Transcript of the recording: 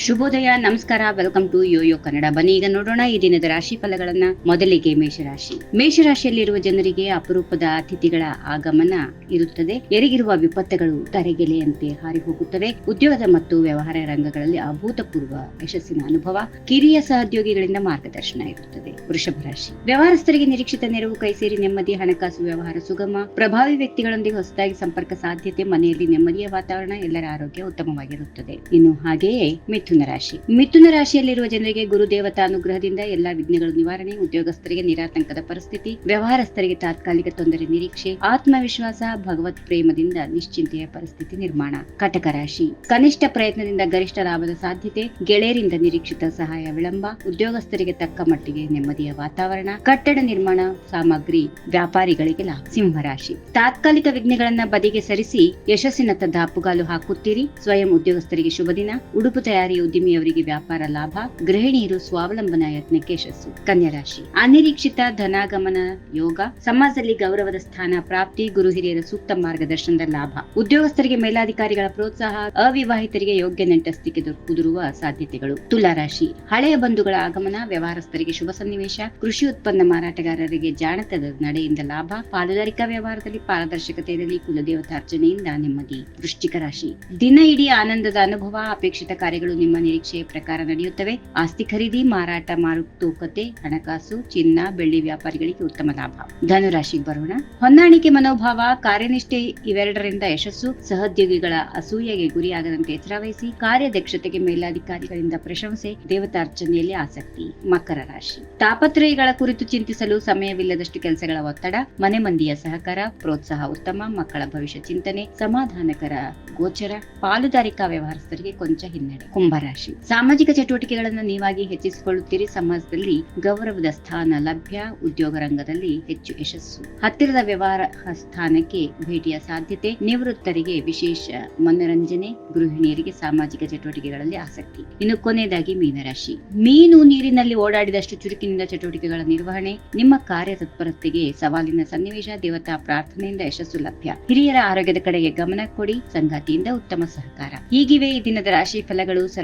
ಶುಭೋದಯ, ನಮಸ್ಕಾರ welcome to Yoyo Kannada ಬನ್ನಿ, ಈಗ ನೋಡೋಣ ಈ ದಿನದ ರಾಶಿ ಫಲಗಳನ್ನ. ಮೊದಲಿಗೆ ಮೇಷರಾಶಿ. ಮೇಷರಾಶಿಯಲ್ಲಿರುವ ಜನರಿಗೆ ಅಪರೂಪದ ಅತಿಥಿಗಳ ಆಗಮನ ಇರುತ್ತದೆ. ಎರಿಗಿರುವ ವಿಪತ್ತುಗಳು ತರೆಗೆಲೆಯಂತೆ ಹಾರಿ ಹೋಗುತ್ತವೆ. ಉದ್ಯೋಗದ ಮತ್ತು ವ್ಯವಹಾರ ರಂಗಗಳಲ್ಲಿ ಅಭೂತಪೂರ್ವ ಯಶಸ್ಸಿನ ಅನುಭವ, ಕಿರಿಯ ಸಹೋದ್ಯೋಗಿಗಳಿಂದ ಮಾರ್ಗದರ್ಶನ ಇರುತ್ತದೆ. ವೃಷಭ ರಾಶಿ. ವ್ಯವಹಾರಸ್ಥರಿಗೆ ನಿರೀಕ್ಷಿತ ನೆರವು ಕೈ ಸೇರಿ ನೆಮ್ಮದಿ, ಹಣಕಾಸು, ವ್ಯವಹಾರ ಸುಗಮ, ಪ್ರಭಾವಿ ವ್ಯಕ್ತಿಗಳೊಂದಿಗೆ ಹೊಸದಾಗಿ ಸಂಪರ್ಕ ಸಾಧ್ಯತೆ, ಮನೆಯಲ್ಲಿ ನೆಮ್ಮದಿಯ ವಾತಾವರಣ, ಎಲ್ಲರ ಆರೋಗ್ಯ ಉತ್ತಮವಾಗಿರುತ್ತದೆ. ಇನ್ನು ಹಾಗೆಯೇ ಮಿಥುನ ರಾಶಿ. ಮಿಥುನ ರಾಶಿಯಲ್ಲಿರುವ ಜನರಿಗೆ ಗುರು ದೇವತಾ ಅನುಗ್ರಹದಿಂದ ಎಲ್ಲಾ ವಿಘ್ನಗಳು ನಿವಾರಣೆ, ಉದ್ಯೋಗಸ್ಥರಿಗೆ ನಿರಾತಂಕದ ಪರಿಸ್ಥಿತಿ, ವ್ಯವಹಾರಸ್ಥರಿಗೆ ತಾತ್ಕಾಲಿಕ ತೊಂದರೆ ನಿರೀಕ್ಷೆ, ಆತ್ಮವಿಶ್ವಾಸ, ಭಗವತ್ ಪ್ರೇಮದಿಂದ ನಿಶ್ಚಿಂತೆಯ ಪರಿಸ್ಥಿತಿ ನಿರ್ಮಾಣ. ಕಟಕ ರಾಶಿ. ಕನಿಷ್ಠ ಪ್ರಯತ್ನದಿಂದ ಗರಿಷ್ಠ ಲಾಭದ ಸಾಧ್ಯತೆ, ಗೆಳೆಯರಿಂದ ನಿರೀಕ್ಷಿತ ಸಹಾಯ ವಿಳಂಬ, ಉದ್ಯೋಗಸ್ಥರಿಗೆ ತಕ್ಕ ಮಟ್ಟಿಗೆ ನೆಮ್ಮದಿಯ ವಾತಾವರಣ, ಕಟ್ಟಡ ನಿರ್ಮಾಣ, ಸಾಮಗ್ರಿ ವ್ಯಾಪಾರಿಗಳಿಗೆ ಲಾಭ. ಸಿಂಹರಾಶಿ ತಾತ್ಕಾಲಿಕ ವಿಘ್ನಗಳನ್ನ ಬದಿಗೆ ಸರಿಸಿ ಯಶಸ್ಸಿನತ್ತ ದಾಪುಗಾಲು ಹಾಕುತ್ತೀರಿ. ಸ್ವಯಂ ಉದ್ಯೋಗಸ್ಥರಿಗೆ ಶುಭ ದಿನ ಉಡುಪು ತಯಾರಿ ಉದ್ಯಮಿಯವರಿಗೆ ವ್ಯಾಪಾರ ಲಾಭ, ಗೃಹಿಣಿಯರು ಸ್ವಾವಲಂಬನ ಯತ್ನಕ್ಕೆ ಯಶಸ್ಸು. ಕನ್ಯಾ ರಾಶಿ ಅನಿರೀಕ್ಷಿತ ಧನಾಗಮನ ಯೋಗ, ಸಮಾಜದಲ್ಲಿ ಗೌರವದ ಸ್ಥಾನ ಪ್ರಾಪ್ತಿ, ಗುರು ಹಿರಿಯರ ಸೂಕ್ತ ಮಾರ್ಗದರ್ಶನದ ಲಾಭ. ಉದ್ಯೋಗಸ್ಥರಿಗೆ ಮೇಲಾಧಿಕಾರಿಗಳ ಪ್ರೋತ್ಸಾಹ, ಅವಿವಾಹಿತರಿಗೆ ಯೋಗ್ಯ ನೆಂಟಸ್ತಿಕೆ ದೊರ- ಕುದುರುವ ಸಾಧ್ಯತೆಗಳು. ತುಲಾ ರಾಶಿ ಹಳೆಯ ಬಂಧುಗಳ ಆಗಮನ, ವ್ಯವಹಾರಸ್ಥರಿಗೆ ಶುಭ ಸನ್ನಿವೇಶ, ಕೃಷಿ ಉತ್ಪನ್ನ ಮಾರಾಟಗಾರರಿಗೆ ಜಾಣತದ ನಡೆಯಿಂದ ಲಾಭ, ಪಾಲುದಾರಿಕಾ ವ್ಯವಹಾರದಲ್ಲಿ ಪಾರದರ್ಶಕತೆ ಇರಲಿ ಕುಲದೇವತಾರ್ಚನೆಯಿಂದ ನೆಮ್ಮದಿ. ವೃಶ್ಚಿಕ ರಾಶಿ. ದಿನ ಇಡೀ ಆನಂದದ ಅನುಭವ, ಅಪೇಕ್ಷಿತ ಕಾರ್ಯಗಳು ನಿರೀಕ್ಷೆಯ ಪ್ರಕಾರ ನಡೆಯುತ್ತವೆ. ಆಸ್ತಿ ಖರೀದಿ, ಮಾರಾಟ ಮಾರುತೂಕತೆ ಹಣಕಾಸು, ಚಿನ್ನ, ಬೆಳ್ಳಿ ವ್ಯಾಪಾರಿಗಳಿಗೆ ಉತ್ತಮ ಲಾಭ. ಧನುರಾಶಿಗೆ ಬರೋಣ. ಹೊಂದಾಣಿಕೆ ಮನೋಭಾವ, ಕಾರ್ಯನಿಷ್ಠೆ ಇವೆರಡರಿಂದ ಯಶಸ್ಸು. ಸಹೋದ್ಯೋಗಿಗಳ ಅಸೂಯೆಗೆ ಗುರಿಯಾಗದಂತೆ ಎಚ್ಚರವಹಿಸಿ ಕಾರ್ಯದಕ್ಷತೆಗೆ ಮೇಲಾಧಿಕಾರಿಗಳಿಂದ ಪ್ರಶಂಸೆ, ದೇವತಾರ್ಚನೆಯಲ್ಲಿ ಆಸಕ್ತಿ, ಮಕರ ರಾಶಿ. ತಾಪತ್ರಯಗಳ ಕುರಿತು ಚಿಂತಿಸಲು ಸಮಯವಿಲ್ಲದಷ್ಟು ಕೆಲಸಗಳ ಒತ್ತಡ, ಮನೆ ಮಂದಿಯ ಸಹಕಾರ, ಪ್ರೋತ್ಸಾಹ ಉತ್ತಮ, ಮಕ್ಕಳ ಭವಿಷ್ಯ ಚಿಂತನೆ, ಸಮಾಧಾನಕರ ಗೋಚರ, ಪಾಲುದಾರಿಕಾ ವ್ಯವಹಾರಸ್ಥರಿಗೆ ಕೊಂಚ ಹಿನ್ನಡೆ. ಕುಂಭರಾಶಿ ಸಾಮಾಜಿಕ ಚಟುವಟಿಕೆಗಳನ್ನು ನೀವಾಗಿ ಹೆಚ್ಚಿಸಿಕೊಳ್ಳುತ್ತೀರಿ ಸಮಾಜದಲ್ಲಿ ಗೌರವದ ಸ್ಥಾನ, ಲಭ್ಯ ಉದ್ಯೋಗ ರಂಗದಲ್ಲಿ ಹೆಚ್ಚು ಯಶಸ್ಸು. ಹತ್ತಿರದ ವ್ಯವಹಾರ ಸ್ಥಾನಕ್ಕೆ ಭೇಟಿಯ ಸಾಧ್ಯತೆ, ನಿವೃತ್ತರಿಗೆ ವಿಶೇಷ ಮನರಂಜನೆ, ಗೃಹಿಣಿಯರಿಗೆ ಸಾಮಾಜಿಕ ಚಟುವಟಿಕೆಗಳಲ್ಲಿ ಆಸಕ್ತಿ. ಇನ್ನು ಕೊನೆಯದಾಗಿ ಮೀನರಾಶಿ. ಮೀನು ನೀರಿನಲ್ಲಿ ಓಡಾಡಿದಷ್ಟು ಚುರುಕಿನಿಂದ ಚಟುವಟಿಕೆಗಳ ನಿರ್ವಹಣೆ, ನಿಮ್ಮ ಕಾರ್ಯ ತತ್ಪರತೆಗೆ ಸವಾಲಿನ ಸನ್ನಿವೇಶ, ದೇವತಾ ಪ್ರಾರ್ಥನೆಯಿಂದ ಯಶಸ್ಸು ಲಭ್ಯ. ಹಿರಿಯರ ಆರೋಗ್ಯದ ಕಡೆಗೆ ಗಮನ ಕೊಡಿ, ಸಂಗಾತಿಯಿಂದ ಉತ್ತಮ ಸಹಕಾರ. ಹೀಗಿವೆ ಈ ದಿನದ ರಾಶಿ ಫಲಗಳು.